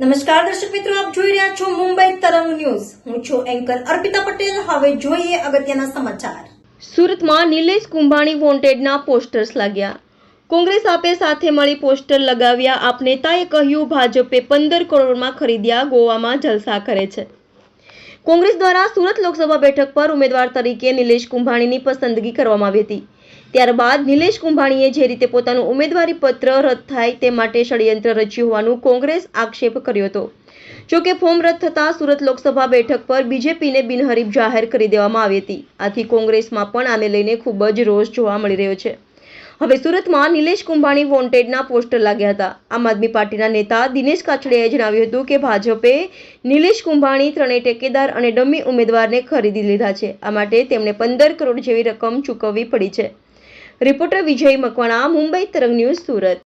નમસ્કાર દર્શક મિત્રો, આપ જોઈ રહ્યા છો મુંબઈ તરંગ ન્યૂઝ. હું છું એન્કર અર્પિતા પટેલ. હવે જોઈએ અગત્યના સમાચાર. સુરતમાં નિલેશ કુંભાણી વોન્ટેડના પોસ્ટર્સ લાગ્યા. કોંગ્રેસ આપે સાથે મળી પોસ્ટર લગાવ્યા. આપ નેતાએ કહ્યું, ભાજપે પંદર કરોડમાં ખરીદ્યા, ગોવામાં જલસા કરે છે. કોંગ્રેસ દ્વારા સુરત લોકસભા બેઠક પર ઉમેદવાર તરીકે નિલેશ કુંભાણીની પસંદગી કરવામાં આવી હતી. ત્યારબાદ નિલેશ કુંભાણીએ જે રીતે પોતાનું ઉમેદવારી પત્ર રદ થાય તે માટે ષડયંત્ર રચ્યું હોવાનું કોંગ્રેસ આક્ષેપ કર્યો હતો. જોકે ફોર્મ રદ થતાં સુરત લોકસભા બેઠક પર બીજેપીને બિનહરીફ જાહેર કરી દેવામાં આવી હતી. આથી કોંગ્રેસમાં પણ આને લઈને ખૂબ જ રોષ જોવા મળી રહ્યો છે. હવે સુરતમાં નિલેશ કુંભાણી વોન્ટેડના પોસ્ટર લાગ્યા હતા. આમ આદમી પાર્ટીના નેતા દિનેશ કાછડિયાએ જણાવ્યું હતું કે ભાજપે નિલેશ કુંભાણી, ત્રણેય ટેકેદાર અને ડમી ઉમેદવારને ખરીદી લીધા છે. આ માટે તેમણે પંદર કરોડ જેવી રકમ ચૂકવવી પડી છે. રિપોર્ટર વિજય મકવાણા મુંબઈ તરંગ ન્યૂઝ સુરત.